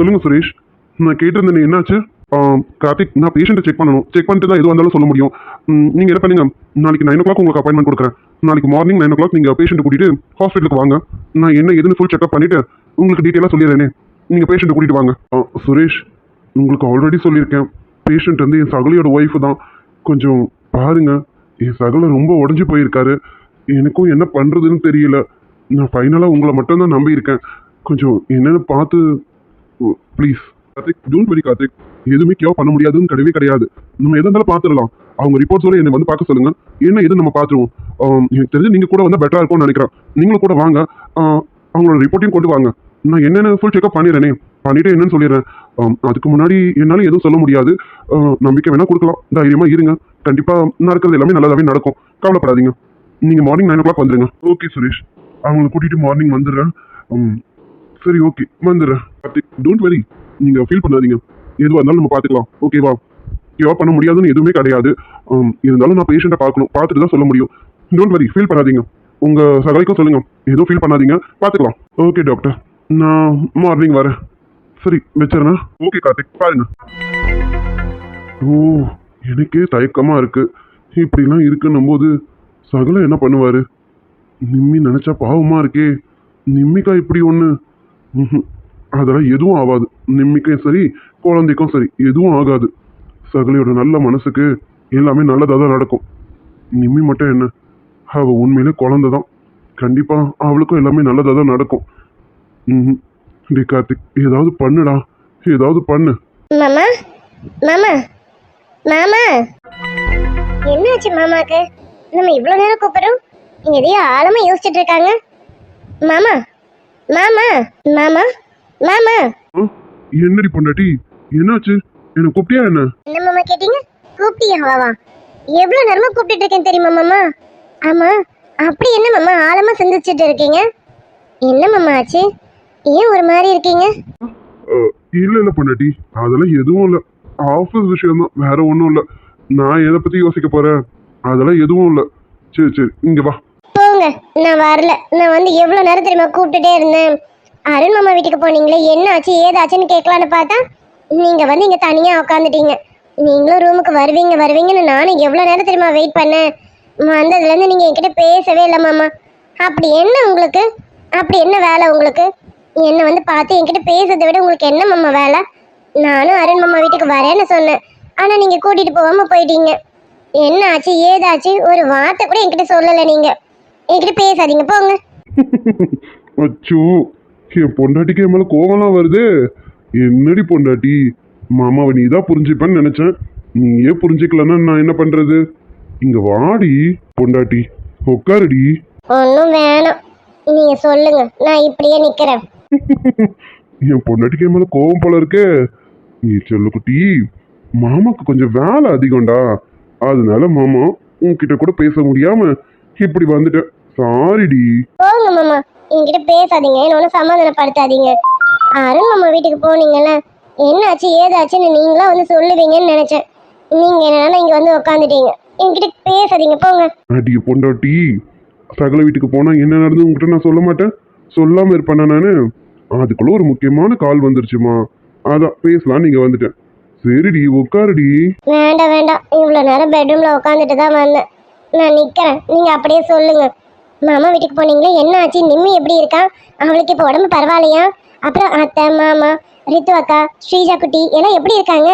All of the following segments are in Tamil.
சொல்லுங்கள் சுரேஷ். நான் கேட்டிருந்தேன் என்னாச்சு? கார்த்திக் நான் பேஷண்ட்டை செக் பண்ணணும். செக் பண்ணிட்டு தான் எது வந்தாலும் சொல்ல முடியும். நீங்கள் என்ன பண்ணுங்க? நாளைக்கு நைன் ஓ கிளாக் உங்களுக்கு அப்பாயின்மெண்ட் கொடுக்குறேன். நாளைக்கு மார்னிங் நைன் ஓ கிளாக் நீங்கள் பேஷண்ட்டை கூட்டிகிட்டு ஹாஸ்பிட்டலுக்கு வாங்க. நான் என்ன எதுன்னு ஃபுல் செக்அப் பண்ணிவிட்டு உங்களுக்கு டீட்டெயிலாக சொல்லிடுறேனே. நீங்கள் பேஷண்ட்டை கூட்டிகிட்டு வாங்க. ஆ, சுரேஷ் உங்களுக்கு ஆல்ரெடி சொல்லியிருக்கேன். பேஷண்ட் வந்து என் சகலியோட ஒய்ஃப் தான். கொஞ்சம் பாருங்க. என் சகலை ரொம்ப உடஞ்சி போயிருக்காரு. எனக்கும் என்ன பண்ணுறதுன்னு தெரியல. நான் ஃபைனலாக உங்களை மட்டும்தான் நம்பியிருக்கேன். கொஞ்சம் என்னென்னு பார்த்து please Karthik don't worry Karthik. எதுவுமே கியோ பண்ண முடியாதுன்னு கிடையவே கிடையாது. நம்ம எதை இருந்தாலும் பார்த்துடலாம். அவங்க ரிப்போர்ட்ஸோட என்னை வந்து பார்க்க சொல்லுங்க. என்ன எது நம்ம பார்த்துருவோம்? எனக்கு தெரிஞ்சு நீங்கள் கூட வந்தால் பெட்டராக இருக்கும்னு நினைக்கிறேன். நீங்களும் கூட வாங்க. அவங்களோட ரிப்போர்ட்டையும் கொண்டு வாங்க. நான் என்னென்ன ஃபுல் செக்அப் பண்ணிடுறேனே பண்ணிட்டு என்னன்னு சொல்லிடுறேன். அதுக்கு முன்னாடி என்னால் எதுவும் சொல்ல முடியாது. நம்பிக்கை வேணால் கொடுக்கலாம். தைரியமாக இருங்க. கண்டிப்பாக நடக்கிறது எல்லாமே நல்லதாகவே நடக்கும். கவலைப்படாதீங்க. நீங்கள் மார்னிங் நைன் ஓ கிளாக் வந்துடுங்க ஓகே சுரேஷ் அவங்களை கூட்டிகிட்டு மார்னிங் வந்துடுறேன். சரி ஓகே வந்துடுறேன். கார்த்திக் டோன்ட் வெரி நீங்கள் ஃபீல் பண்ணாதீங்க. எதுவாக இருந்தாலும் நம்ம பார்த்துக்கலாம் ஓகேவா கியூர் பண்ண முடியாதுன்னு எதுவுமே கிடையாது. Um, இருந்தாலும் நான் பேஷண்ட்டை பார்க்கணும். பார்த்துட்டு தான் சொல்ல முடியும். டோன்ட் வெரி ஃபீல் பண்ணாதீங்க. உங்கள் சகலைக்கும் சொல்லுங்கள் எதுவும் ஃபீல் பண்ணாதீங்க. பார்த்துக்கலாம். ஓகே டாக்டர் நான் மார்னிங் வரேன். சரி வச்சிருண்ணா ஓகே கார்த்திக் பாருங்க. ஓ எனக்கே தயக்கமாக இருக்குது இப்படிலாம் இருக்குன்னும் போது சகல என்ன பண்ணுவார்? நிம்மி நினச்சா பாவமாக இருக்கே. நிம்மிக்கா இப்படி ஒன்று அதெல்லாம் எதுவும் ஆகாது. நிம்மிக்கும் சரி குழந்தைக்கும் சரி எதுவும் ஆகாது. சகலையோட நல்ல மனசுக்கு எல்லாமே நல்லதாக தான் நடக்கும். நிம்மி மட்டும் என்ன? அவள் உண்மையிலே குழந்தை தான் கண்டிப்பாக அவளுக்கும் எல்லாமே நல்லதாக தான் நடக்கும். ம் டே கார்த்திக் ஏதாவது பண்ணுடா. ஏதாவது பண்ணு. மாமா? மாமா? மாமா? என்னாச்சு மாமாக்கு நம்ம இவ்வளோ நேரம் கூப்பிடும் எதையோ ஆழமாக யோசிச்சுட்டு இருக்காங்க. மாமா? மாமா மாமா மாமா. என்னடி பொண்டாட்டி? என்னாச்சு? என்னை கூப்பிட்டியா என்ன? என்ன மாமா கேட்டீங்க? கூப்பிட்டியா? வாவா. எவ்வளோ நேரமா கூப்பிட்டுட்டு இருக்கேன் தெரியுமா மாமா? ஆமா அப்படி என்ன மாமா? ஆழமா சிந்திச்சுட்டு இருக்கீங்க? என்ன மாமா ஆச்சு? ஏன் ஒரு மாதிரி இருக்கீங்க? இல்ல இல்ல பொண்டாட்டி. அதெல்லாம் எதுவும் இல்ல. ஆஃபீஸ் விஷயம் தான் வேற ஒன்றும் இல்ல. நான் எதை பத்தி யோசிக்க போறேன்? அதெல்லாம் எதுவும் இல்ல. சரி சரி இங்க வா. போங்க நான் வரல. நான் வந்து எவ்வளோ நேரம் தெரியுமா கூப்பிட்டுட்டே இருந்தேன். அருண் மாமா வீட்டுக்கு போனீங்களே என்ன ஆச்சு ஏதாச்சுன்னு கேட்கலான்னு பார்த்தா நீங்க வந்து இங்க தனியா உட்காந்துட்டீங்க நீங்களும் ரூமுக்கு வருவீங்க வருவீங்கன்னு நானும் எவ்வளோ நேரம் தெரியுமா வெயிட் பண்ணேன். வந்ததுலேருந்து நீங்க என்கிட்ட பேசவே இல்லை மாமா. அப்படி என்ன உங்களுக்கு? அப்படி என்ன வேலை உங்களுக்கு? என்னை வந்து பார்த்து என்கிட்ட பேசுறதை விட உங்களுக்கு என்ன மாமா வேலை? நானும் அருண் மாமா வீட்டுக்கு வரேன்னு சொன்னேன். ஆனா நீங்க கூட்டிட்டு போகாம போயிட்டீங்க. என்ன ஆச்சு ஏதாச்சு? ஒரு வார்த்தை கூட என்கிட்ட சொல்லலை நீங்க. என்கிட்ட பேசாதீங்க போங்க. அச்சோ என் பொண்டாட்டிக்கு என் மேல கோவம்லாம் வருது. என்னடி பொண்டாட்டி? மாமாவை நீ தான் புரிஞ்சுப்பேன்னு நினைச்சேன். நீயே புரிஞ்சுக்கலன்னா நான் என்ன பண்றது? இங்க வாடி பொண்டாட்டி. உட்காருடி. ஒன்றும் வேணாம். நீங்க சொல்லுங்க நான் இப்படியே நிக்கிறேன். என் பொண்டாட்டிக்கு என் மேல கோவம் போல இருக்கே. நீ செல்லுக்குட்டி மாமாக்கு கொஞ்சம் வேலை அதிகம்டா. அதனால மாமா உன்கிட்ட கூட பேச முடியாம இப்படி வந்துட்டேன். சாரிடி போங்க மாமா. என்கிட்ட பேசாதீங்க. என்ன ஒன்றும் சமாதானப்படுத்தாதீங்க. அருண் மாமா வீட்டுக்கு போனீங்கல்ல என்னாச்சு ஏதாச்சுன்னு நீங்களா வந்து சொல்லுவீங்கன்னு நினைச்சேன். நீங்க என்னன்னா இங்க வந்து உட்காந்துட்டீங்க என்கிட்ட பேசாதீங்க. போங்க. அடிய பொண்டாட்டி சகல வீட்டுக்கு போனா என்ன நடந்து உங்ககிட்ட நான் சொல்ல மாட்டேன்? சொல்லாம இருப்பேனா நானு? அதுக்குள்ள ஒரு முக்கியமான கால் வந்துருச்சுமா. அதான் பேசலாம் நீங்க வந்துட்டேன். சரிடி உட்காருடி வேண்டாம் வேண்டாம். இவ்வளோ நேரம் பெட்ரூம்ல உட்காந்துட்டு தான் வந்தேன். நான் நிக்கிறேன். நீங்க அப்படியே சொல்லுங்க. மாமா வீட்டுக்கு போனீங்களே என்ன ஆச்சு? நிம்மி எப்படி இருக்கா? அவளுக்கு இப்போ உடம்பு பரவாயில்லையா? அப்புறம் அத்தை மாமா ரித்து அக்கா ஸ்ரீஜா குட்டி எல்லாம் எப்படி இருக்காங்க?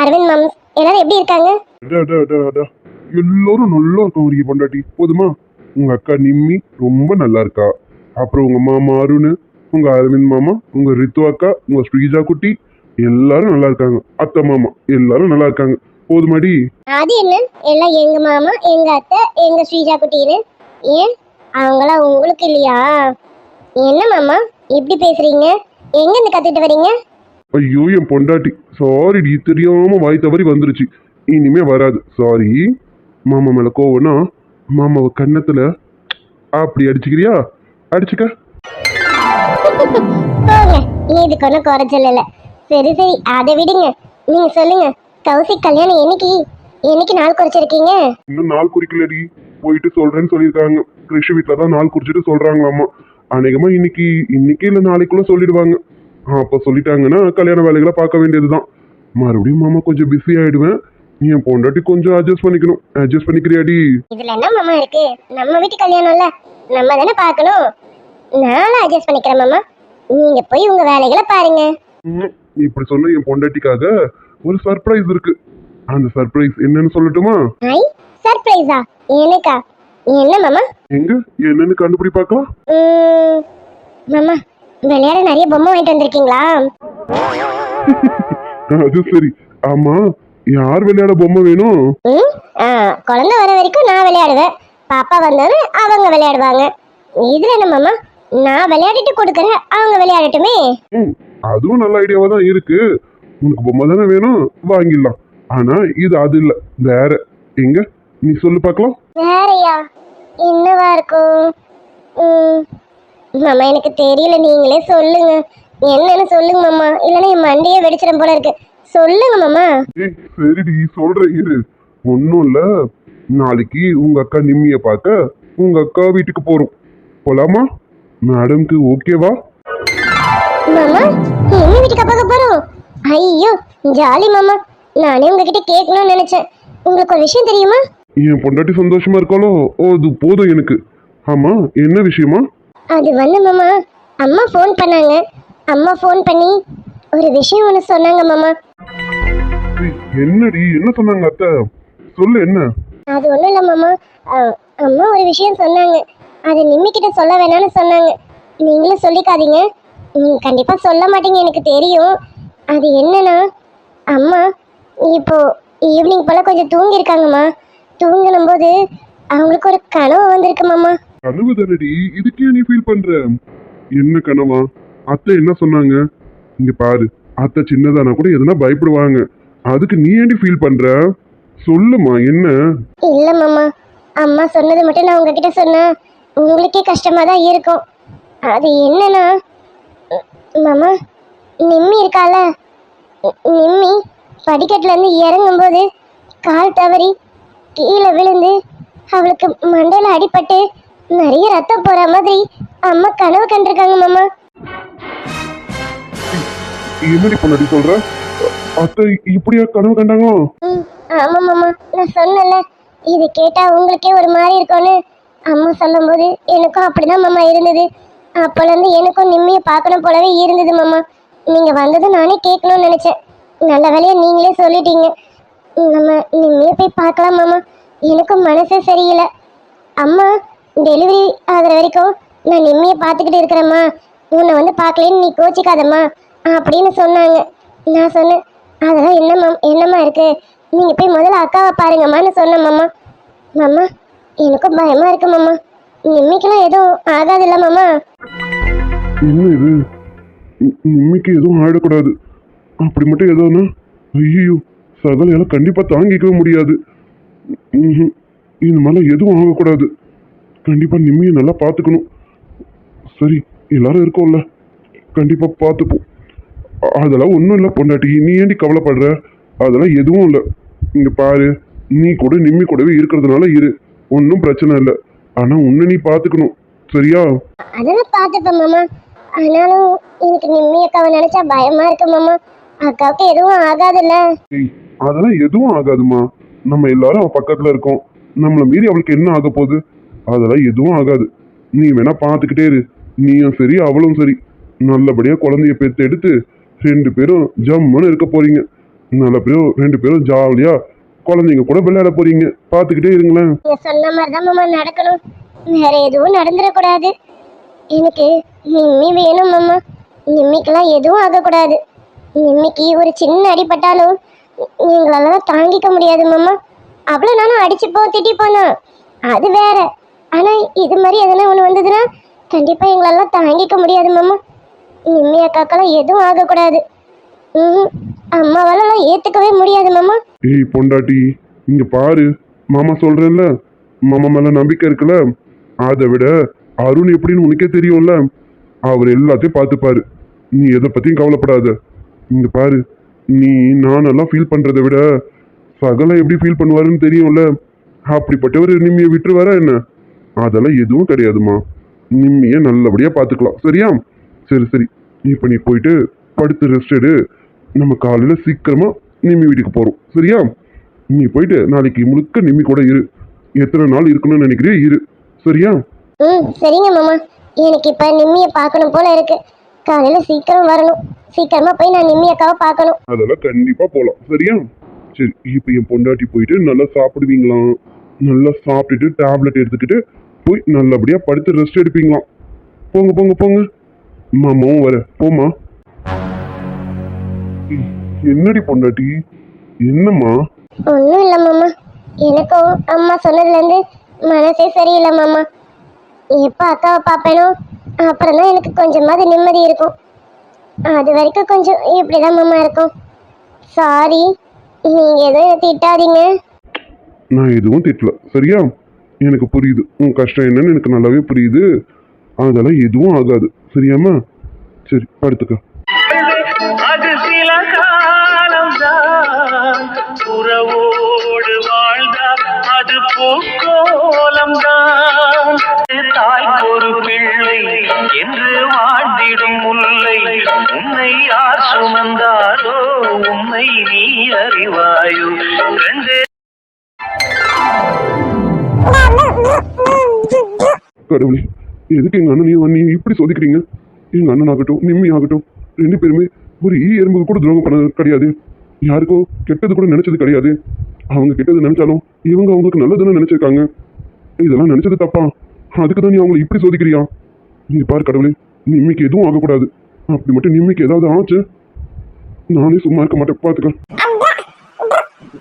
அரவிந்த் மாம்ஸ் எல்லாரும் எப்படி இருக்காங்க. எல்லாரும் நல்லா இருக்கும் ஒரு பொண்டாட்டி. போதுமா? உங்க அக்கா நிம்மி ரொம்ப நல்லா இருக்கா. அப்புறம் உங்க மாமா அருண் உங்க அரவிந்த் மாமா உங்க ரித்து அக்கா உங்க ஸ்ரீஜா குட்டி எல்லாரும் நல்லா இருக்காங்க. அத்தை மாமா எல்லாரும் நல்லா இருக்காங்க. போதுமாடி? அது என்ன எல்லாம் எங்க மாமா எங்க அத்தை எங்க ஸ்ரீஜா குட்டின்னு. ஏன்? அவங்களாம் உங்களுக்கு இல்லையா? என்ன மாமா? இப்படி பேசுறீங்க? எங்க இருந்து கத்துட்டு வரீங்க? ஐயோ என் பொண்டாட்டி. சாரிடி தெரியாம வாய் தவறி வந்துருச்சு. இனிமே வராது. சாரி மாமா மேல கோவம்னா மாமாவை கன்னத்துல அப்படி அடிச்சுக்கிறியா? அடிச்சுக்க. இதுக்கு ஒன்றும் குறைச்சல் இல்லை சரி சரி. அதை விடுங்க. நீங்க சொல்லுங்க. கௌசிக் கல்யாணம் என்னைக்கு? என்னைக்கு நாள் குறிச்சிருக்கீங்க? இன்னும் நாள் குறிக்கலடி. போயிட்டு சொல்றேன்னு சொல்லியிருக்காங்க. கிருஷி வீட்டில் தான் நாள் குறிச்சிட்டு சொல்றாங்களாமா. அநேகமா இன்னைக்கு இன்னைக்கு இல்லை நாளைக்குள்ள சொல்லிடுவாங்க. அப்போ சொல்லிட்டாங்கன்னா கல்யாண வேலைகளை பார்க்க வேண்டியதுதான். மறுபடியும் மாமா கொஞ்சம் பிஸி ஆயிடுவேன். நீ என் பொண்டாட்டி கொஞ்சம் அட்ஜஸ்ட் பண்ணிக்கணும். அட்ஜஸ்ட் பண்ணிக்கிறியாடி? இதுல என்ன மாமா இருக்கு? நம்ம வீட்டு கல்யாணம்ல நம்ம தானே பார்க்கணும். நானும் அட்ஜஸ்ட் பண்ணிக்கிறேன் மாமா. நீங்க போய் உங்க வேலைகளை பாருங்க. இப்படி சொன்ன என் பொண்டாட்டிக்காக ஒரு சர்ப்ரைஸ் இருக்கு. அந்த சர்ப்ரைஸ் என்னன்னு சொல்லட்டுமா? சர்ப்ரைஸா எனக்கா? என்ன மாமா? எங்க? என்னன்னு கண்டுபிடி பார்க்கலாம். மாமா விளையாட நிறைய பொம்மை வாங்கிட்டு வந்திருக்கீங்களா? அது சரி. ஆமா யார் விளையாட பொம்மை வேணும்? குழந்தை வர வரைக்கும் நான் விளையாடுவேன். பாப்பா வந்தோடனே அவங்க விளையாடுவாங்க. இதுல என்ன மாமா? நான் விளையாடிட்டு கொடுக்குறேன் அவங்க விளையாடட்டுமே? ம், அதுவும் நல்ல ஐடியாவா தான் இருக்கு. உனக்கு பொம்மை தானே வேணும்? வாங்கிடலாம். ஆனா இது அது இல்ல. வேற. எங்க? நீ சொல்லு பார்க்கலாம். வேறயா என்னவா இருக்கும்? மாமா எனக்கு தெரியல. நீங்களே சொல்லுங்க. என்னன்னு சொல்லுங்க மாமா. இல்லைன்னா என் மண்டையே வெடிச்சிடும் போல இருக்கு. சொல்லுங்க மாமா. ஏய் சரிடி சொல்றேன் இரு. ஒன்றும் இல்ல. நாளைக்கு உங்க அக்கா நிம்மிய பார்க்க உங்க அக்கா வீட்டுக்கு போறோம். போலாமா? மேடம்க்கு ஓகேவா மாமா எங்க வீட்டுக்கு பார்க்க போறோம்? ஐயோ ஜாலி மாமா. நானே உங்ககிட்ட கேட்கணும்னு நினைச்சேன். உங்களுக்கு ஒரு விஷயம் தெரியுமா? என் பொண்டாட்டி சந்தோஷமா இருக்காளோ? ஓ அது போதும் எனக்கு. ஆமா என்ன விஷயமா? அது வந்து மாமா அம்மா ஃபோன் பண்ணாங்க. அம்மா ஃபோன் பண்ணி ஒரு விஷயம் ஒன்று சொன்னாங்க மாமா. என்னடி? என்ன சொன்னாங்க அத்தை? சொல்லு என்ன? அது ஒன்றும் இல்லை மாமா. அம்மா ஒரு விஷயம் சொன்னாங்க. அதை நிம்மிக்கிட்ட சொல்ல வேணாம்னு சொன்னாங்க. நீங்களும் சொல்லிக்காதீங்க. நீங்க கண்டிப்பாக சொல்ல மாட்டீங்க எனக்கு தெரியும். அது என்னன்னா அம்மா இப்போ ஈவினிங் போல் கொஞ்சம் தூங்கியிருக்காங்கம்மா. தூங்கினும் போது அவங்களுக்கு ஒரு கனவு வந்திருக்கு மாமா. கனவு தானடி. இதுக்கே நீ ஃபீல் பண்ற? என்ன கனவா? அத்தை என்ன சொன்னாங்க? இங்க பாரு அத்தை சின்னதானா கூட எதனா பயப்படுவாங்க. அதுக்கு நீ ஏன்டி ஃபீல் பண்ற? சொல்லுமா என்ன? இல்லை மாமா. அம்மா சொன்னது மட்டும் நான் உங்ககிட்ட சொன்னேன் உங்களுக்கே கஷ்டமாக தான் இருக்கும். அது என்னன்னா மாமா நிம்மி இருக்கால. நிம்மி படிக்கட்டுலேருந்து இறங்கும்போது கால் தவறி கீழே விழுந்து அவளுக்கு மண்டையில் அடிபட்டு நிறைய ரத்தம் போகிற மாதிரி அம்மா கனவு கண்டிருக்காங்க மாமா. என்னடி பொண்ணாடி சொல்ற? அத்தை இப்படியா கனவு கண்டாங்களோ? ம் ஆமாம் மாமா. நான் சொன்னேன்ல இது கேட்டால் உங்களுக்கே ஒரு மாதிரி இருக்கும்னு அம்மா சொல்லும்போது எனக்கும் அப்படிதான் மாமா இருந்தது. அப்போலேருந்து எனக்கும் நிம்மியை பார்க்கணும் போலவே இருந்தது மாமா. நீங்கள் வந்ததும் நானே கேட்கணும்னு நினச்சேன். நல்ல வேலையை நீங்களே சொல்லிட்டீங்க. நம்ம நிம்மியை போய் பார்க்கலாம் மாமா. எனக்கும் மனசே சரியில்லை. அம்மா டெலிவரி ஆகுற வரைக்கும் நான் நிம்மியை பார்த்துக்கிட்டு இருக்கிறேம்மா. உன்னை வந்து பார்க்கலேன்னு நீ கோச்சிக்காதம்மா அப்படின்னு சொன்னாங்க. நான் சொன்னேன் அதெல்லாம் என்னம்மா என்னம்மா இருக்குது நீங்கள் போய் முதல்ல அக்காவை பாருங்கம்மான்னு சொன்னேன் மாமா. மாமா எனக்கும் பயமா இருக்கு மாமா. நிம்மிக்கெல்லாம் எதுவும் ஆகாதுல்ல மாமா. என்ன இது? நிம்மிக்கு எதுவும் ஆயிடக்கூடாது அப்படி மட்டும் ஏதோனா ஐயோ சகலையால கண்டிப்பா தாங்கிக்கவே முடியாது. இந்த மாதிரிலாம் எதுவும் ஆகக்கூடாது. கண்டிப்பா நிம்மியை நல்லா பார்த்துக்கணும் சரி எல்லாரும் இருக்கோம்ல. கண்டிப்பா பார்த்துப்போம் அதெல்லாம் ஒன்றும் இல்லை பொண்டாட்டி. நீ ஏண்டி கவலைப்படுற? அதெல்லாம் எதுவும் இல்லை. இங்க பாரு நீ கூட நிம்மி கூடவே இருக்கிறதுனால இரு. ஒன்றும் பிரச்சனை இல்லை. ஆனா உன்னை நீ பார்த்துக்கணும் சரியா? அதெல்லாம் பார்த்துப்பேன் மாமா. ஆனாலும் எனக்கு நிம்மி அக்காவை நினைச்சா பயமா இருக்கு மாமா. அக்காவுக்கு எதுவும் ஆகாதுல்ல. அதெல்லாம் எதுவும் ஆகாதுமா நம்ம எல்லாரும் அவன் பக்கத்துல இருக்கோம். நம்மளை மீறி அவளுக்கு என்ன ஆக போகுது? அதெல்லாம் எதுவும் ஆகாது. நீ வேணா பார்த்துக்கிட்டே இரு. நீயும் சரி அவளும் சரி. நல்லபடியா குழந்தைய பெற்று எடுத்து ரெண்டு பேரும் ஜம்முன்னு இருக்க போறீங்க. நல்லபடியும் ரெண்டு பேரும் ஜாலியா குழந்தைங்க கூட விளையாட போறீங்க. பார்த்துக்கிட்டே இருங்களேன். சொன்ன மாதிரி தான் நடக்கணும். வேற எதுவும் நடந்துடக்கூடாது எனக்கு நிம்மி வேணும் மாமா. நிம்மிக்கெல்லாம் எதுவும் ஆகக்கூடாது நிம்மிக்கு ஒரு சின்ன அடிப்பட்டாலும் எங்களாலலாம் தாங்கிக்க முடியாது மாமா. அவ்வளோ நானும் அடிச்சுப்போ திட்டிப்போனா அது வேற. ஆனால் இது மாதிரி எதனா ஒன்று வந்ததுன்னா கண்டிப்பாக எங்களால் தாங்கிக்க முடியாது மாமா. நிம்மி அக்காக்கெல்லாம் எதுவும் ஆகக்கூடாது. ம் அம்மாவாலலாம் ஏற்றுக்கவே முடியாது மாமா. ஏய் பொண்டாட்டி இங்கே பாரு. மாமா சொல்கிறேன்ல மாமா மேலே நம்பிக்கை இருக்குல்ல? அதை விட அருண் எப்படின்னு உனக்கே தெரியும்ல? அவர் எல்லாத்தையும் பார்த்துப்பாரு. நீ எதை பற்றியும் கவலைப்படாத. இங்கே பாரு. நீ நானெல்லாம் ஃபீல் பண்ணுறதை விட சகலம் எப்படி ஃபீல் பண்ணுவாருன்னு தெரியும்ல. அப்படிப்பட்டவர் நிம்மியை விட்டுருவாரா என்ன? அதெல்லாம் எதுவும் கிடையாதுமா நிம்மியை நல்லபடியாக பார்த்துக்கலாம். சரியா? சரி சரி. இப்போ நீ போயிட்டு படுத்து ரெஸ்ட் எடு. நம்ம காலையில் சீக்கிரமாக நிம்மி வீட்டுக்கு போகிறோம் சரியா? நீ போயிட்டு நாளைக்கு முழுக்க நிம்மி கூட இரு. எத்தனை நாள் இருக்கணும்னு நினைக்கிறே இரு. சரியா? ம் சரிங்க மாமா. எனக்கு இப்போ நிம்மியை பார்க்கணும் போல இருக்குது காலையில சீக்கிரம் வரணும். சீக்கிரமா போய் நான் நிம்மி அக்காவை பார்க்கணும். அதெல்லாம் கண்டிப்பா போலாம். சரியா? சரி இப்போ என் பொண்டாட்டி போயிட்டு நல்லா சாப்பிடுவீங்களாம் நல்லா சாப்பிட்டுட்டு டேப்லெட் எடுத்துக்கிட்டு போய் நல்லபடியா படுத்து ரெஸ்ட் எடுப்பீங்களாம் போங்க போங்க போங்க. மாமாவும் வர. போமா என்னடி பொண்டாட்டி? என்னம்மா? ஒன்றும் இல்லை மாமா. எனக்கும் அம்மா சொன்னதுலேருந்து மனசே சரியில்லை மாமா. எப்போ அக்காவை பார்ப்பேனோ அப்புறம் தான் எனக்கு கொஞ்சமாவது நிம்மதி இருக்கும். அது வரைக்கும் கொஞ்சம் இப்படி தான் மாமா இருக்கும். சாரி நீங்கள் எதுவும் என்னை திட்டாதீங்க. நான் எதுவும் திட்டல. சரியா? எனக்கு புரியுது. உன் கஷ்டம் என்னன்னு எனக்கு நல்லாவே புரியுது. அதெல்லாம் எதுவும் ஆகாது. சரியாம்மா? சரி படுத்துக்க. வாழ்ந்திடும் முல்லை உன்னை யார் சுமந்தாரோ உன்னை நீ அறிவாயோ? ரெண்டே கடவுளே எதுக்கு எங்க அண்ணனையும் நீ இப்படி சோதிக்கிறீங்க? எங்க அண்ணன் ஆகட்டும் நிம்மி ஆகட்டும் ரெண்டு பேருமே ஒரு ஈ எறும்புக்கு கூட துரோகம் பண்ணது கிடையாது. யாருக்கோ கெட்டது கூட நினைச்சது கிடையாது. அவங்க கெட்டது நினைச்சாலும் இவங்க அவங்களுக்கு நல்லதுன்னு நினைச்சிருக்காங்க. இதெல்லாம் நினைச்சது தப்பா? அதுக்கு தான் நீ அவங்களை இப்படி சோதிக்கிறியா? நீ பாரு கடவுளே நிம்மிக்கு எதுவும் ஆகக்கூடாது. அப்படி மட்டும் நிம்மிக்கு ஏதாவது ஆச்சு? நானே சும்மா இருக்க மாட்டேன். பார்த்துக்க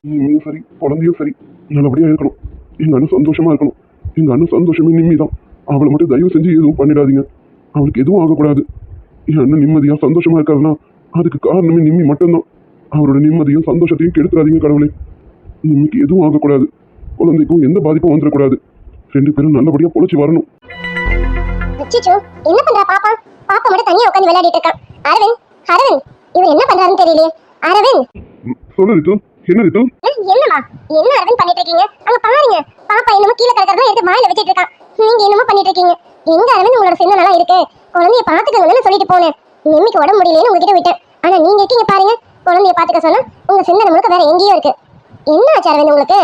நிம்மியும் சரி குழந்தையும் சரி. நல்லபடியா இருக்கணும். எங்க அண்ணன் சந்தோஷமா இருக்கணும். எங்க அண்ணன் சந்தோஷமே நிம்மி தான் அவளை மட்டும் தயவு செஞ்சு எதுவும் பண்ணிடாதீங்க. அவளுக்கு எதுவும் ஆகக்கூடாது. என் அண்ணன் நிம்மதியா சந்தோஷமா இருக்காருன்னா அதுக்கு காரணமே நிம்மி மட்டும்தான். அவரோட நிம்மதியும் சந்தோஷத்தையும் கெடுத்துறாதீங்க கடவுளே. நிம்மிக்கு எதுவும் ஆகக்கூடாது. குழந்தைக்கும் எந்த பாதிப்பும் வந்துடக்கூடாது ரெண்டு பேரும் நல்லபடியா பொழைச்சி வரணும். அச்சோ என்ன பண்றா பாப்பா? பாப்பா மட்டும் தனியா உட்காந்து விளையாடிட்டு இருக்கான் அரவிந்த் அரவிந்த் இவர் என்ன பண்றாருன்னு தெரியலையே. அரவிந்த். சொல்லு ரித்து என்ன ரித்து? அஹ், என்னம்மா? என்ன அரவிந்த் பண்ணிட்டு இருக்கீங்க? அங்க பாருங்க. பாப்பா என்னமோ கீழே கிடக்கிறதா எடுத்து வாயில வச்சிட்டு இருக்கான் நீங்க என்னமோ பண்ணிட்டு இருக்கீங்க. எங்க அரவிந்த் உங்களோட சின்ன நல்லா இருக்கு? குழந்தைய பாத்துக்கங்கன்னு சொல்லிட்டு போனேன். நிம்மிக்கு உடம்பு முடியலன்னு உங்ககிட்ட விட்டேன். ஆனா நீங்க இருக்கீங்க பாருங்க. குழந்தைய பாத்துக்க சொன்னா உங்க சிந்தனை முழுக்க வேற எங்கேயோ இருக்கு. என்ன ஆச்சு அரவிந்த் உங்களுக்கு?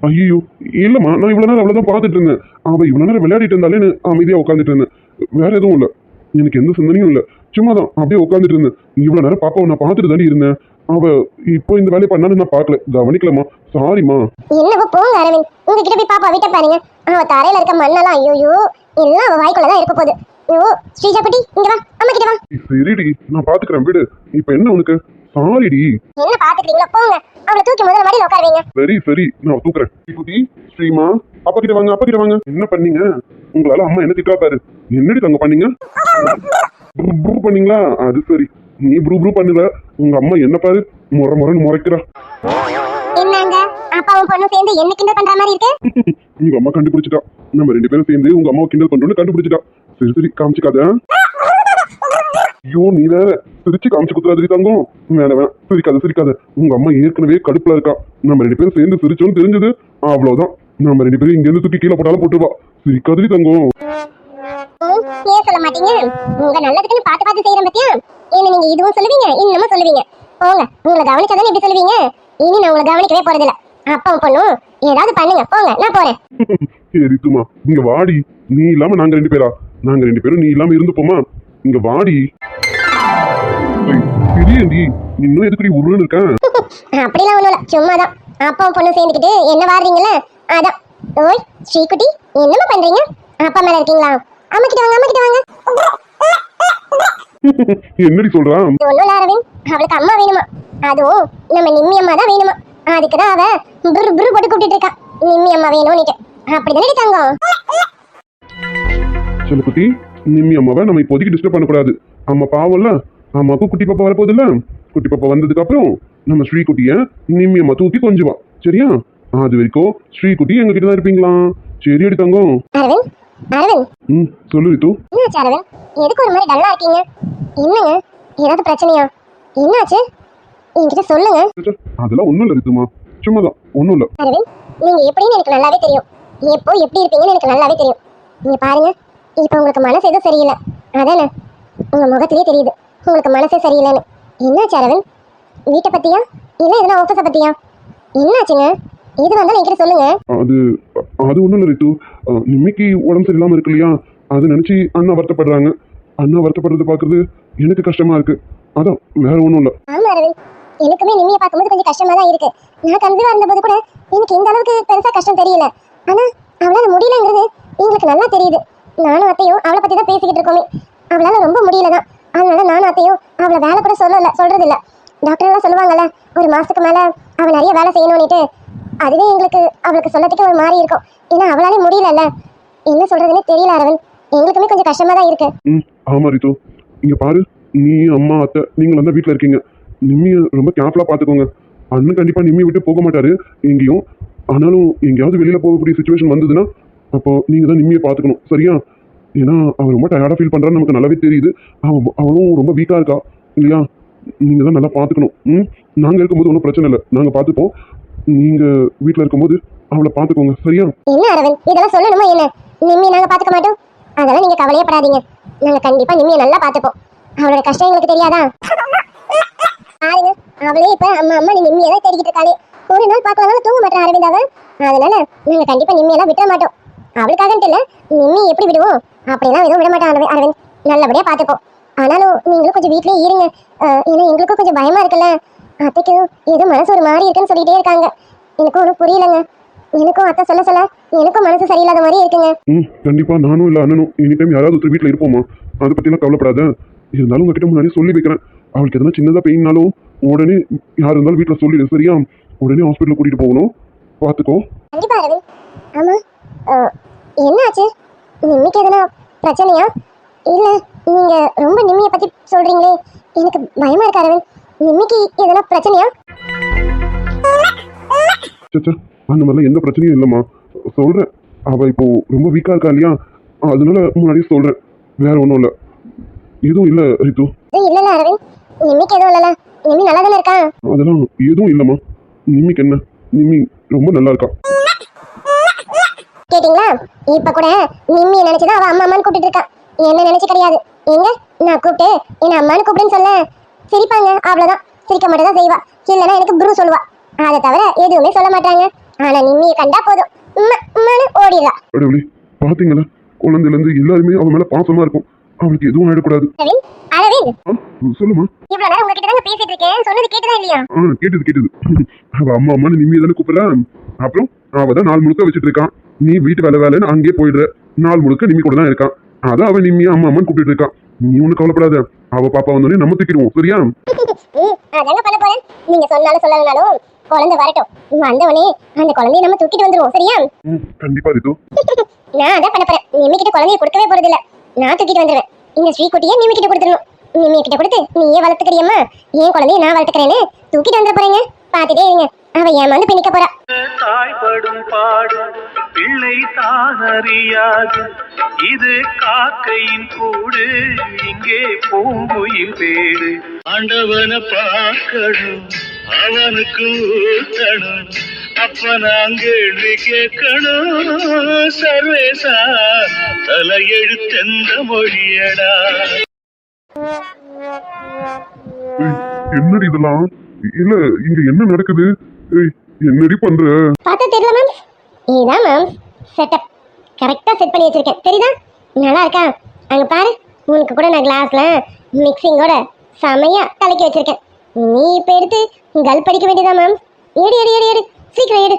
ஐயோ இல்லம்மா நான் இவ்வளவு நேரம் அவ்வளவுதான் பார்த்துட்டு இருந்தேன். அவ இவ்வளவு நேரம் விளையாடிட்டு இருந்தாலே அமைதியா உட்காந்துட்டு இருந்தேன். வேற எதுவும் இல்ல. எனக்கு எந்த சிந்தனையும் இல்ல. சும்மா தான் அப்படியே உட்காந்துட்டு இருந்தேன். இவ்வளவு நேரம் பாப்பாவை நான் பார்த்துட்டு தாண்டி இருந்தேன். அவ இப்போ இந்த வேலையை பண்ணான்னு நான் பார்க்கல. கவனிக்கலம்மா. சாரிம்மா என்னவோ போங்க அரவிந்த். உங்ககிட்ட போய் பாப்பா விட்ட பாருங்க. அவ தரையில இருக்க மண்ணெல்லாம் ஐயோ எல்லாம் அவ வாய்க்குள்ளதான் இருக்க போகுது. ஐயோ ஸ்ரீஜா குட்டி இங்க வா அம்மா கிட்ட வா. சரிடி. நான் பாத்துக்கிறேன் விடு. இப்போ என்ன உனக்கு? சாரிடி என்ன பாத்துக்கிறீங்களா போங்க. அவளை தூக்கி முதல்ல மடியில உட்கார வைங்க சரி சரி. நான் தூக்குறேன். குட்டி ஸ்ரீமா அப்பா கிட்ட வாங்க அப்பா கிட்ட வாங்க. என்ன பண்ணீங்க? உங்களால அம்மா என்ன திட்டா பாரு. என்னடி தங்க பண்ணீங்க? ப்ரூ ப்ரூ பண்ணீங்களா? அது சரி. நீ ப்ரூ ப்ரூ பண்ணல உங்க அம்மா என்ன பாரு? முறை முறைன்னு முறைக்கிறா. என்னங்க? அப்பாவும் பொண்ணும் சேர்ந்து என்ன கிண்டல் பண்ற மாதிரி இருக்கு? உங்க அம்மா கண்டுபிடிச்சிட்டா. நம்ம ரெண்டு பேரும் சேர்ந்து உங்க அம்மாவை கிண்டல் பண்றோம்னு கண்டுபிடிச்சிட்டா. சரி சரி. காமிச்சிக்காத ஐயோ நீ வேற சிரிச்சு காமிச்சு குத்துறாதிரி தங்கம். வேணாம் வேணாம். சிரிக்காத சிரிக்காத. உங்க அம்மா ஏற்கனவே கடுப்புல இருக்கா. நம்ம ரெண்டு பேரும் சேர்ந்து சிரிச்சோம்னு தெரிஞ்சது. அவ்வளவுதான். நம்ம ரெண்டு பேரும் இங்க இருந்து தூக்கி கீழே போட்டாலும் போட்டுருவா. சிரிக்காதிரி தங்கம். ஏன் சொல்ல மாட்டீங்க? உங்க நல்லதுக்குன்னு பார்த்து பார்த்து செய்யறேன் பத்தியா? என்ன நீங்க இதுவும் சொல்லுவீங்க இன்னமும் சொல்லுவீங்க. போங்க உங்களை கவனிச்சாதானே இப்படி சொல்லுவீங்க. இனி நான் உங்களை கவனிக்கவே போறதில்ல. அப்பாவும் பொண்ணும் ஏதாவது பண்ணுங்க. போங்க நான் போறேன். சரி ரித்துமா இங்க வாடி. நீ இல்லாம நாங்க ரெண்டு பேரா? நாங்க ரெண்டு பேரும் நீ இல்லாம இருந்துப்போமா? இங்க வாடி. பெரியண்டி இன்னும் எதுக்குடி உருன்னு இருக்கேன் அப்படிலாம் ஒண்ணும் இல்ல சும்மாதான். அப்பாவும் பொண்ணும் சேர்ந்துக்கிட்டு என்ன வாடுறீங்களே அதான். ஓய் ஸ்ரீகுட்டி என்னம்மா பண்றீங்க? அப்பா மேல இருக்கீங்களா? அம்மா கிட்ட வாங்க அம்மா கிட்ட வாங்க. என்னடி சொல்றா? ஒண்ணும் இல்ல அரவிந்த். அவளுக்கு அம்மா வேணுமா? அதுவும் நம்ம நிம்மி அம்மா தான் வேணுமா? அதுக்கு தான் அவ புரு புரு போட்டு கூப்பிட்டு இருக்கா. நிம்மி அம்மா வேணும்னுட்டு அப்படிதானே தங்கம் செல்லக்குட்டி நிம்மி அம்மாவை? நம்ம இப்போதைக்கு டிஸ்டர்ப் பண்ணக்கூடாது. அம்மா பாவம்ல? அம்மாவுக்கு குட்டி பாப்பா வரப்போகுதுல்ல? குட்டி பாப்பா வந்ததுக்கு அப்புறம் நம்ம ஸ்ரீகுட்டிய நிம்மி அம்மா தூக்கி கொஞ்சுவா. சரியா? அது வரைக்கும் ஸ்ரீகுட்டி எங்க கிட்ட தான் இருப்பீங்களா? சரி அடி தங்கம். அரவிந்த் அரவிந்த். ம் சொல்லு ரித்து என்னாச்சு அரவிந்த்? எதுக்கு ஒரு மாதிரி டல்லா இருக்கீங்க? என்னங்க? ஏதாவது பிரச்சனையா? என்னாச்சு? என்கிட்ட சொல்லுங்க. அதெல்லாம் ஒண்ணும் இல்ல ரித்துமா. சும்மா தான் ஒன்றும் இல்லை. அரவிந்த் நீங்க எப்படின்னு எனக்கு நல்லாவே தெரியும். எப்போ எப்படி இருப்பீங்கன்னு எனக்கு நல்லாவே தெரியும். நீங்க பாருங்க. இப்போ உங்களுக்கு மனசு எதுவும் சரியில்லை. அதானே? உங்க முகத்திலே தெரியுது. உங்களுக்கு மனசே சரியில்லைன்னு. என்னாச்சு அரவிந்த்? வீட்டை பத்தியா? இல்ல எதுனா ஆஃபீஸை பத்தியா? என்னாச்சுங்க? எது வந்தாலும் என்கிட்ட சொல்லுங்க. அது அது ஒன்றும் இல்லை ரித்து. நிம்மிக்கு உடம்பு சரியில்லாமல் இருக்கு இல்லையா? அதை நினச்சி அண்ணா வருத்தப்படுறாங்க. அண்ணா வருத்தப்படுறது பார்க்குறது எனக்கு கஷ்டமா இருக்கு. அதான் வேற ஒன்றும் இல்லை. ஆமா அரவிந்த். எனக்குமே நிம்மியை பார்க்கும்போது கொஞ்சம் கஷ்டமா தான் இருக்கு. நான் கன்சீவா இருந்தபோது கூட எனக்கு இந்த அளவுக்கு பெருசா கஷ்டம் தெரியல. ஆனா அவளால முடியலங்கிறது எங்களுக்கு நல்லா தெரியுது. நானும் அத்தையும் அவளை பத்தி தான் பேசிக்கிட்டு இருக்கோமே. அவளால ரொம்ப முடியல தான் அதனால நானும் அத்தையும் அவளை வேலை கூட சொல்லல சொல்றது இல்ல டாக்டர் எல்லாம் சொல்லுவாங்கல்ல ஒரு மாசத்துக்கு மேல அவள் நிறைய வேலை செய்யணும்னுட்டு. அதுவே எங்களுக்கு அவளுக்கு சொல்லத்துக்கு ஒரு மாதிரி இருக்கும். ஏன்னா அவளாலே முடியலல்ல. என்ன சொல்றதுன்னு தெரியல அரவிந்த். எங்களுக்குமே கொஞ்சம் கஷ்டமா தான் இருக்கு. ம் ஆமாம் ரித்து. இங்கே பாரு நீ அம்மா அத்தை நீங்கள் தான் வீட்டில் இருக்கீங்க. நிம்மியை ரொம்ப கேர்ஃபுல்லாக பார்த்துக்கோங்க அண்ணன் கண்டிப்பாக நிம்மியை விட்டு போக மாட்டாரு. எங்கேயும் ஆனாலும் எங்கேயாவது வெளியில் போகக்கூடிய சுச்சுவேஷன் வந்ததுன்னா அப்போ நீங்கள் தான் நிம்மியை பார்த்துக்கணும். சரியா? ஏன்னா அவன் ரொம்ப டயர்டாக ஃபீல் பண்ணுறான்னு நமக்கு நல்லாவே தெரியுது. அவன் அவளும் ரொம்ப வீக்காக இருக்கா? இல்லையா? நீங்கள் தான் நல்லா பார்த்துக்கணும். ம்? நாங்கள் இருக்கும்போது ஒன்றும் பிரச்சனை இல்லை. நாங்கள் பார்த்துப்போம். நீங்கள் வீட்டில் இருக்கும்போது அவளை பார்த்துக்கோங்க. சரியா? என்ன அரவிந்த்? இதெல்லாம் சொல்லணுமா என்ன? நிம்மி நாங்கள் பார்த்துக்க மாட்டோம்? அதெல்லாம் நீங்கள் கவலையே படாதீங்க நாங்க கண்டிப்பாக நிம்மியை நல்லா பார்த்துப்போம். அவளோட கஷ்டம் எங்களுக்கு தெரியாதா? பாருங்க. அவளே இப்போ அம்மா அம்மா நீ நிம்மியை தான் தேடிக்கிட்டு இருக்காளே. ஒரு நாள் பார்க்கலனாலும் தூங்க மாட்டேன் அரவிந்த் அவன் அதனால நாங்கள் கண்டிப்பாக நிம்மியெல்லாம் விட்டுற மாட்டோம். அவளுக்காகன்ட்டு இல்ல. நிம்மி எப்படி விடுவோம்? அப்படிலாம் எதுவும் விட மாட்டான் அரவிந்த் அரவிந்த். நல்லபடியா பாத்துப்போம் ஆனாலும் நீங்களும் கொஞ்சம் வீட்லயே இருங்க. ஏன்னா எங்களுக்கும் கொஞ்சம் பயமா இருக்குல்ல. அத்தைக்கும் ஏதோ மனசு ஒரு மாதிரி இருக்குன்னு சொல்லிட்டே இருக்காங்க. எனக்கும் ஒன்றும் புரியலங்க. எனக்கும் அத்தை சொல்ல சொல்ல எனக்கும் மனசு சரியில்லாத மாதிரி இருக்குங்க. ம் கண்டிப்பாக நானும் இல்லை அண்ணனும். எனி டைம் யாராவது ஒருத்தர் வீட்டில் இருப்போமா? அதை பற்றிலாம் கவலைப்படாத. இருந்தாலும் உங்ககிட்ட முன்னாடி சொல்லி வைக்கிறேன். அவளுக்கு எதனா சின்னதாக பெயின்னாலும் உடனே யார் இருந்தாலும் வீட்டில் சொல்லிடு. சரியா? உடனே ஹாஸ்பிட்டல் கூட்டிகிட்டு போகணும். பார்த்துக்கோ. கண்டிப்பா அரவிந்த். ஆமா. அஹ், என்னாச்சு? நிம்மிக்கு எதனா பிரச்சனையா? இல்ல நீங்க ரொம்ப நிம்மியை பத்தி சொல்றீங்களே. எனக்கு பயமா இருக்கு அரவிந்த். நிம்மிக்கு எதனா பிரச்சனையா? சச்சா அந்த மாதிரிலாம் எந்த பிரச்சனையும் இல்லைம்மா. சொல்கிறேன் அவள் இப்போ ரொம்ப வீக்காக இருக்கா இல்லையா? அதனால முன்னாடியே சொல்கிறேன் வேற ஒன்றும் இல்லை. எதுவும் இல்லை ரித்து. இது இல்லல அரவிந்த். நிம்மிக்கு எதுவும் இல்லல நிம்மி நல்லா தானே இருக்கா? அதெல்லாம் எதுவும் இல்லைம்மா. நிம்மிக்கு என்ன? நிம்மி ரொம்ப நல்லா இருக்கா? கேட்டிங்களா? இப்ப கூட நிம்மியை நினைச்சுதான் அவ அம்மா அம்மான்னு கூப்பிட்டு இருக்கா. என்ன நினைச்சு கிடையாது. எங்க? நான் கூப்பிட்டு என்ன அம்மான்னு கூப்பிடுன்னு சொல்ல. சிரிப்பாங்க அவ்வளவுதான். சிரிக்க மட்டும் தான் செய்வா. இல்லைன்னா எனக்கு குரு சொல்லுவா. அதை தவிர எதுவுமே சொல்ல மாட்டாங்க. ஆனா நிம்மியை கண்டா போதும். ஓடிடலாம் கடவுளே பார்த்தீங்களா குழந்தையிலேருந்து எல்லாருமே அவன் மேலே பாசமாக இருக்கும். அவளுக்கு எதுவும் ஆயிடக்கூடாது. சொல்லுமா இவ்வளவு நேரம் உங்ககிட்ட தாங்க பேசிட்டு இருக்கேன். சொன்னது கேட்டதா இல்லையா? கேட்டது கேட்டது. அவ அம்மா அம்மான்னு நிம்மி தானே கூப்பிடுறா. அப்புறம் அவ தான் நாள் முழுக்க வச்சுட்டு இருக்கான். நீ வீட்டு வேலை வேலைன்னு அங்கேயே போயிடுற. நாள் முழுக்க நிம்மி கூட தான் இருக்கான். அதான் அவன் நிம்மியா அம்மா அம்மான்னு கூப்பிட்டு இருக்கான். நீ ஒன்றும் கவலைப்படாத. அவ பாப்பா வந்தோடனே நம்ம தூக்கிடுவோம். சரியா? ம், அதாங்க பண்ண போறேன். நீங்க சொன்னாலும் சொல்லலனாலும் குழந்தை வரட்டும். வந்த உடனே அந்த குழந்தைய நம்ம தூக்கிட்டு வந்துருவோம். சரியா? கண்டிப்பா ரிது நான் அதான் பண்ண போறேன். நிம்மி குழந்தைய கொடுக்கவே போறது இல்ல நான் தூக்கிட்டு வந்துருவேன். இந்த ஸ்ரீக்குட்டியை நிம்மி கிட்ட கொடுத்துடணும். நிம்மி கிட்ட கொடுத்து நீயே வளர்த்துக்கிறியம்மா. ஏன் குழந்தைய நான் வளர்த்துக்கிறேன்னு தூக்கிட்டு வந்துட போறேங்க. பாத்துட்டே இருங்க. அவ ஏமாந்து பிணிக்க போறா. தாய்படும் பாடு பிள்ளை தானறியாது இது காக்கையின் கூடு இங்கே பூங்குயில் பேடு. ஆண்டவனை பார்க்கணும் அவனுக்கு ஊத்தணும் அப்ப கேள்வி கேட்கணும் சர்வேசா தலையெழுத்தெந்த மொழியடா. என்னடி இதெல்லாம்? இல்ல இங்க என்ன நடக்குது? ஏய் என்னடி பண்ற? பார்த்தா தெரியல மேம் இதுதான் மேம் செட்டப் கரெக்டாக செட் பண்ணி வச்சிருக்கேன். தெரியுதா? நல்லா இருக்கா? அங்க பாரு. உனக்கு கூட நான் கிளாஸ்ல மிக்சிங்கோட செமையா கலக்கி வச்சிருக்கேன். நீ இப்போ எடுத்து கல் படிக்க வேண்டியதா மேம் எடு எடு எடு எடு சீக்கிரம் எடு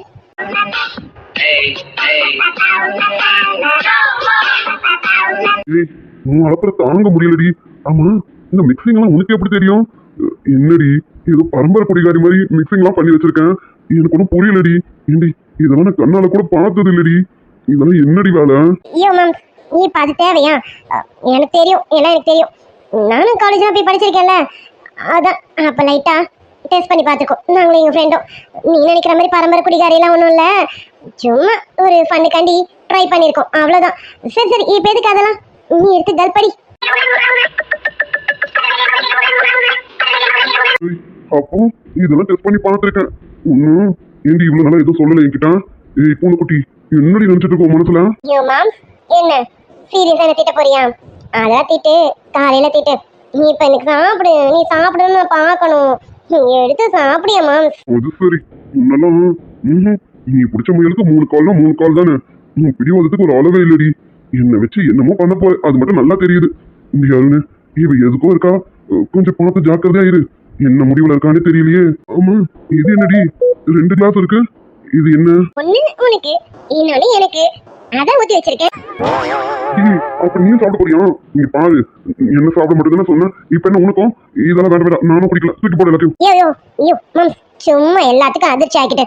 ஏய் உன் அளப்புற தாங்க முடியலடி. ஆமா இந்த மிக்சிங் எல்லாம் உனக்கு எப்படி தெரியும்? என்னடி? ஏதோ பரம்பரை குடிகாரி மாதிரி மிக்சிங் எல்லாம் பண்ணி வச்சிருக்கேன். எனக்கு ஒன்றும் புரியலடி. ஏண்டி இதெல்லாம் நான் கண்ணால கூட பார்த்தது இல்லடி இதெல்லாம் என்னடி வேலை? ஐயோ மேம் நீ இப்போ அது தேவையா? எனக்கு தெரியும். எல்லாம் எனக்கு தெரியும். நானும் காலேஜில் போய் படிச்சிருக்கேன்ல. அதான் அப்போ லைட்டாக டெஸ்ட் பண்ணி பார்த்துருக்கோம் நாங்களும் எங்கள் ஃப்ரெண்டும் நீ நினைக்கிற மாதிரி பரம்பரை குடிகாரியெல்லாம் ஒன்றும் இல்லை. சும்மா ஒரு ஃபண்ணுக்காண்டி ட்ரை பண்ணியிருக்கோம் அவ்வளோதான் சரி சரி இப்போ எதுக்கு அதெல்லாம்? நீ எடுத்து கல் படி. ஏய், அப்போ இதெல்லாம் டெஸ்ட் பண்ணி பார்த்துருக்கேன். ஒன்றும் ஏண்டி இவ்வளவு நாளா எதுவும் சொல்லல என்கிட்ட? ஏய் பூனைக்குட்டி என்னடி நினைச்சிட்டு இருக்கோம் மனசுல? ஐயோ மாம் என்ன? சீரியஸா என்ன திட்ட போறியா? அதான் திட்டு காலையில திட்டு. நீ இப்ப எனக்கு சாப்பிடு நீ சாப்பிடுன்னு நான் பார்க்கணும். நீ எடுத்து சாப்பிடியா மாம் அது சரி. முன்னெல்லாம் ம்ஹும். நீ பிடிச்ச முயலுக்கு மூணு கால்னா மூணு கால் தானே? உன் பிடிவாதத்துக்கு ஒரு அளவே இல்லடி. என்னை வச்சு என்னமோ பண்ண போற. அது மட்டும் நல்லா தெரியுது. இந்த யாருன்னு? இவ எதுக்கோ இருக்கா? கொஞ்சம் பார்த்து ஜாக்கிரதையா இரு. என்ன முடிவுல இருக்கானே தெரியலையே. ஆமா இது என்னடி? ரெண்டு கிளாஸ் இருக்கு. இது என்ன? ஒண்ணு உனக்கு இன்னொன்னு எனக்கு. அதான் ஊத்தி வச்சிருக்கேன். அப்ப நீயும் சாப்பிட போறியா? நீ பாரு என்ன சாப்பிட மாட்டேதுன்னு சொன்ன இப்ப என்ன உனக்கும்? இதெல்லாம் வேண்டாம் வேண்டாம் நானும் பிடிக்கல தூக்கி போட எல்லாத்தையும். சும்மா எல்லாத்துக்கும் அதிர்ச்சி ஆக்கிட்டு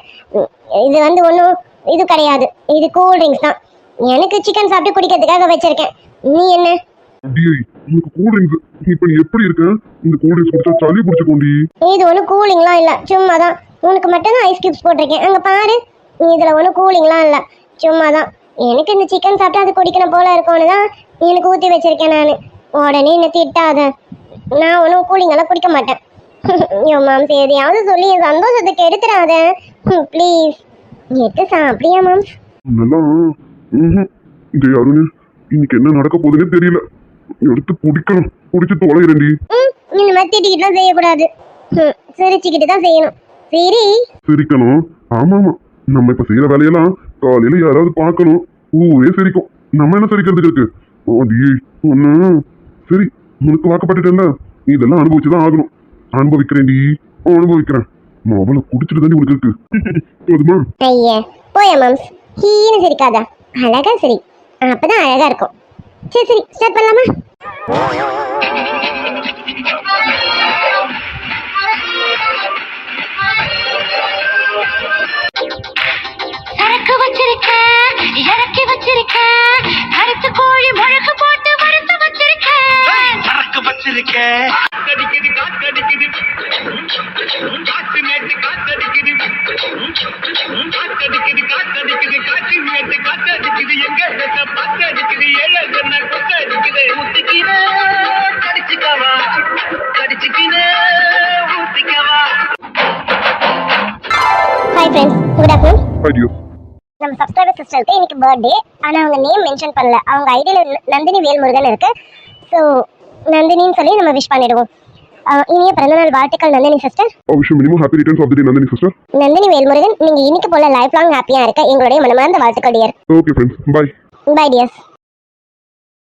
இது வந்து ஒன்றும் இது கிடையாது. இது கூல் ட்ரிங்க்ஸ் தான். எனக்கு சிக்கன் சாப்பிட்டு குடிக்கிறதுக்காக வச்சிருக்கேன். நீ என்ன? உனக்கு கூல் ட்ரிங்க்ஸ் இப்ப நீ எப்படி இருக்க? இந்த கூல் ட்ரிங்க்ஸ் குடிச்சா சளி பிடிச்சுக்கோண்டி இது ஒன்றும் கூலிங்லாம் இல்லை. சும்மா தான் உனக்கு மட்டும் தான் ஐஸ் கியூப்ஸ் போட்டிருக்கேன். அங்கே பாரு. இதில் ஒன்றும் கூலிங்லாம் இல்லை. சும்மா தான் எனக்கு இந்த சிக்கன் சாப்பிட்டா அது குடிக்கணும் போல இருக்கும்னு தான் எனக்கு ஊற்றி வச்சிருக்கேன் நான். உடனே என்ன திட்டாத. நான் ஒன்றும் கூலிங்கெல்லாம் குடிக்க மாட்டேன். ஐயோ மாம்ஸ் எதையாவது சொல்லி என் சந்தோஷத்தை கெடுத்துடாத ப்ளீஸ் எடுத்து சாப்பிடியா மாம்ஸ் நல்லா இன்னைக்கு என்ன நடக்க போகுதுன்னே தெரியல. எடுத்து பிடிக்கணும். பிடிச்சி தொலைகிறேன்டி இந்த மாதிரி திட்டிக்கிட்டுலாம் செய்யக்கூடாது. சிரிச்சுக்கிட்டு தான் செய்யணும். சரி. சிரிக்கணும். ஆமா ஆமா நம்ம இப்ப செய்யற வேலையெல்லாம் காலையில யாராவது பார்க்கணும். ஊரே சிரிக்கும். நம்ம என்ன சிரிக்கிறதுக்கு இருக்கு? அடியே ஒண்ணு சரி உனக்கு வாக்கப்பட்டுட்டேன்ல. இதெல்லாம் அனுபவிச்சுதான் ஆகணும். அனுபவிக்கிறேன்டி. அனுபவிக்கிறேன். அவளை குடிச்சிட்டு தாண்டி உனக்கு இருக்கு. போதுமா? ஐயே போயா மாம்ஸ். ஹீனு சிரிக்காத. அழகா சரி. அப்பதான் அழகா இருக்கும். சரி சரி ஸ்டார்ட் பண்ணலாமா? சரக்கு வச்சிருக்கேன் இறக்கி வச்சிருக்கேன் கருத்து கோழி முழக்கு போட்டு வறுத்து வச்சிருக்கேன் சரக்கு வச்சிருக்க. காத்தடிக்குது காத்தடிக்குது. காத்து நேற்று காத்தடிக்குது. காத்தடிக்குது காத்தடிக்குது. காற்று நேற்று காத்தடிக்குது. எங்க பத்தடிக்குது ஏழை என்ன கொத்தடிக்குது ஊத்திக்கின கடிச்சுக்கவா. கடிச்சுக்கின ஊத்திக்கவா. ஹாய் ஃப்ரெண்ட்ஸ் குட் ஆஃப்டர்நூன் நம்ம சப்ஸ்கிரைபர் சிஸ்டருக்கு இன்னைக்கு பர்த்டே ஆனா அவங்க நேம் மென்ஷன் பண்ணல. அவங்க ஐடியில நந்தினி வேல்முருகன் இருக்கு. ஸோ நந்தினின்னு சொல்லி நம்ம விஷ் பண்ணிடுவோம். இனிய பிறந்தநாள் வாழ்த்துக்கள் நந்தினி சிஸ்டர் விஷயம் minimum happy returns of the day Nandini sister Nandini Velmurugan நீங்க இன்னைக்கு போல லைஃப் லாங் ஹாப்பியா இருக்க எங்களுடைய மனமார்ந்த வாழ்த்துக்கள் dear okay friends bye bye dears